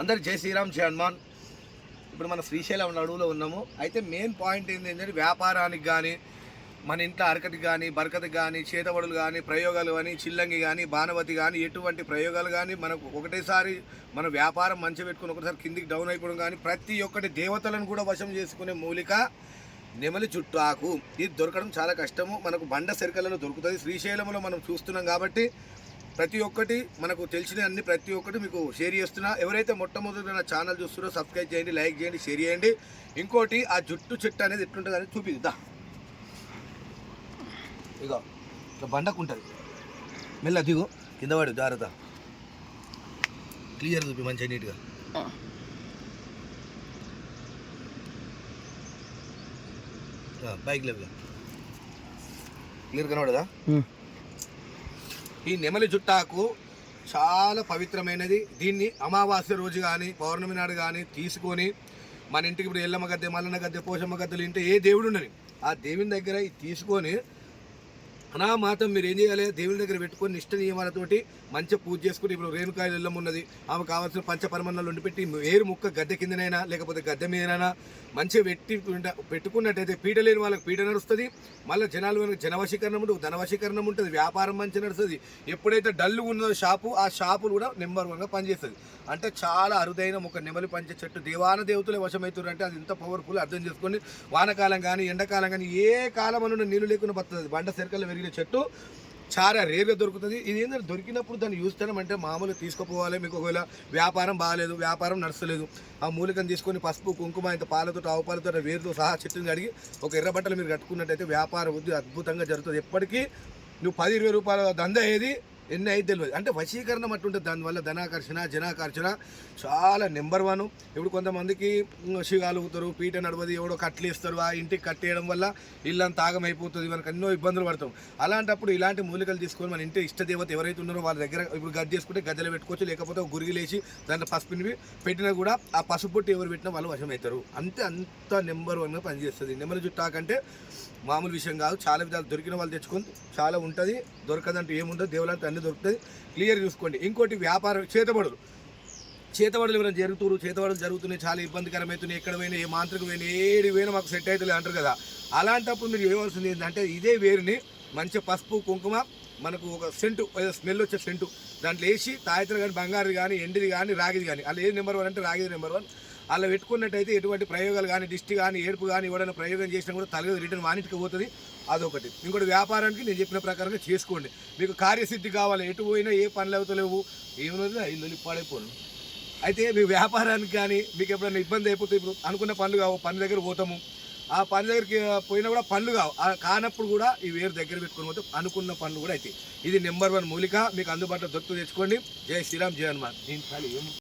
అందరు జై శ్రీరామ్ జై హనుమాన్. ఇప్పుడు మన శ్రీశైలం అడవులో ఉన్నాము. అయితే మెయిన్ పాయింట్ ఏంటంటే వ్యాపారానికి కానీ మన ఇంట్లో అరకటికి కానీ బరకతికి కానీ చేతబడులు కానీ ప్రయోగాలు కానీ చిల్లంగి కానీ బాణవతి కానీ ఎటువంటి ప్రయోగాలు కానీ మనకు ఒకటేసారి మన వ్యాపారం మంచి పెట్టుకుని ఒకసారి కిందికి డౌన్ అయిపోవడం కానీ ప్రతి ఒక్కటి దేవతలను కూడా వశం చేసుకునే మూలిక నెమలి చుట్టు ఆకు. ఇది దొరకడం చాలా కష్టము. మనకు బండ సెరకలలో దొరుకుతుంది. శ్రీశైలంలో మనం చూస్తున్నాం కాబట్టి ప్రతి ఒక్కటి మనకు తెలిసిన అన్ని ప్రతి ఒక్కటి మీకు షేర్ చేస్తున్నా. ఎవరైతే మొట్టమొదటి నా ఛానల్ చూస్తున్నారో సబ్స్క్రైబ్ చేయండి లైక్ చేయండి షేర్ చేయండి. ఇంకోటి ఆ జుట్టు చెట్టు అనేది ఎట్లుంటుంది అనేది చూపిద్దా. ఇక ఇక బండకు ఉంటుంది మెల్ల దిగు కింద పడు జాగ్రత్త. క్లియర్ చూపి మంచిగా నీట్గా. బైక్ లెవెల్ క్లియర్ కనబడదా? ఈ నెమలి జుట్టాకు చాలా పవిత్రమైనది. దీన్ని అమావాస్య రోజు కానీ పౌర్ణమి నాడు కానీ తీసుకొని మన ఇంటికి ఇప్పుడు ఎల్లమ్మ గద్దె మల్లన్న గద్దె పోషమ్మ గద్దెలు ఇంటే ఏ దేవుడు ఉండని ఆ దేవుని దగ్గర తీసుకొని అనా అనామాతం మీరు ఏం చేయాలి? దేవుని దగ్గర పెట్టుకొని నిష్ట నియమాలతోటి మంచిగా పూజ చేసుకుని ఇప్పుడు రేణుకాయలు ఇళ్ళం ఉన్నది. ఆమె కావాల్సిన పంచపరమన్నాలు వండి పెట్టి ఏరు ముక్క గద్దె కిందనైనా లేకపోతే గద్దె మీదనైనా మంచిగా పెట్టి పెట్టుకున్నట్టయితే పీట లేని వాళ్ళకి పీట నడుస్తుంది. మళ్ళీ జనాలు వెనక జనవశీకరణం ఉంటుంది ధనవశీకరణం ఉంటుంది. వ్యాపారం మంచి నడుస్తుంది. ఎప్పుడైతే డల్లు ఉన్నదో షాపు ఆ షాపులు కూడా నెంబర్ వన్గా పనిచేస్తుంది. అంటే చాలా అరుదైన ఒక నెమలి పంచే చెట్టు దేవాన దేవతలే వశమవుతున్నారు అంటే అది ఇంత పవర్ఫుల్ అర్థం చేసుకొని వానకాలం కానీ ఎండాకాలం కానీ ఏ కాలం అన్న నీళ్ళు లేకుండా పడుతుంది బండ సెరకలు పెరిగిన చెట్టు చాలా రేర్గా దొరుకుతుంది. ఇది ఏంటంటే దొరికినప్పుడు దాన్ని చూస్తాం అంటే మామూలుగా తీసుకుపోవాలి. మీకు ఒకవేళ వ్యాపారం బాగాలేదు వ్యాపారం నడుస్తలేదు ఆ మూలికను తీసుకొని పసుపు కుంకుమ ఇంత పాలతో ఆవు పాలతో వేరుతో సహా చెట్టుని కడిగి ఒక ఎర్ర బట్టలు మీరు కట్టుకున్నట్టయితే వ్యాపారం వృద్ధి అద్భుతంగా జరుగుతుంది. ఎప్పటికీ నువ్వు పది ఇరవై రూపాయల దంద ఏది ఎన్ని అయితే తెలియదు. అంటే వశీకరణం అట్టుంటుంది దానివల్ల ధనాకర్షణ జనాకర్షణ చాలా నెంబర్ వన్. ఇప్పుడు కొంతమందికి శిగాలుగుతారు పీట నడవది ఎవడో కట్లేస్తారు ఆ ఇంటికి కట్టేయడం వల్ల ఇల్లంతా ఆగమైపోతుంది మనకు ఎన్నో ఇబ్బందులు పడతాం. అలాంటప్పుడు ఇలాంటి మూలికలు తీసుకొని మన ఇంటి ఇష్టదేవత ఎవరైతే ఉన్నారో వాళ్ళ దగ్గర ఇప్పుడు గది చేసుకుంటే గద్దెలు పెట్టుకోవచ్చు లేకపోతే ఒక గురిగిలేసి దాంట్లో పసుపునివి పెట్టినా కూడా ఆ పసుపు పుట్టి ఎవరు పెట్టినా వాళ్ళు వశమవుతారు అంతే అంత నెంబర్ వన్గా పనిచేస్తుంది. నెమ్మది జుట్టాకంటే మామూలు విషయం కాదు. చాలా విధాలు దొరికిన వాళ్ళు తెచ్చుకొని చాలా ఉంటుంది. దొరకదంటే ఏముండదు. దేవులంటే అన్ని దొరుకుతుంది క్లియర్ చూసుకోండి. ఇంకోటి వ్యాపారం చేతబడులు. చేతబడులు ఎవరైనా జరుగుతున్నారు చేతబడులు జరుగుతున్నాయి. చాలా ఇబ్బందికరమవుతున్నాయి ఎక్కడ పోయినా ఏ మాంత్రిక పోయినా ఏడు పోయినా మాకు సెట్ అవుతుంది అంటారు కదా. అలాంటప్పుడు మీరు చేయవలసింది ఏంటంటే ఇదే వేరుని మంచి పసుపు కుంకుమ మనకు ఒక సెంటు స్మెల్ వచ్చే సెంటు. దాంట్లో వేసి తాయితలు కానీ బంగారు కానీ ఎండిది కానీ రాగిది కానీ అలా ఏది నెంబర్ వన్ అంటే రాగిది నెంబర్ వన్ అలా పెట్టుకున్నట్టయితే ఎటువంటి ప్రయోగాలు కానీ దిష్టి కానీ ఏడుపు కానీ ఎవడైనా ప్రయోగం చేసినా కూడా తలగదు రిటర్న్ వానిటికి పోతుంది. అదొకటి. ఇంకోటి వ్యాపారానికి నేను చెప్పిన ప్రకారంగా చేసుకోండి. మీకు కార్యసిద్ధి కావాలి. ఎటు పోయినా ఏ పనులు అవుతలేవు. ఏమన్నది ఇల్లు పాడైపోను. అయితే మీ వ్యాపారానికి కానీ మీకు ఎప్పుడైనా ఇబ్బంది అయిపోతే ఇప్పుడు అనుకున్న పనులు కావు. పని దగ్గర పోతాము. ఆ పని దగ్గరికి పోయినా కూడా పనులు కావు. ఆ కానప్పుడు కూడా ఈ వేరు దగ్గర పెట్టుకుని పోతే అనుకున్న పనులు కూడా అవుతాయి ఇది నెంబర్ వన్ మూలిక. మీకు అందుబాటులో దొరుకుతూ తెచ్చుకోండి. జై శ్రీరామ్ జై హనుమాన్. ఏం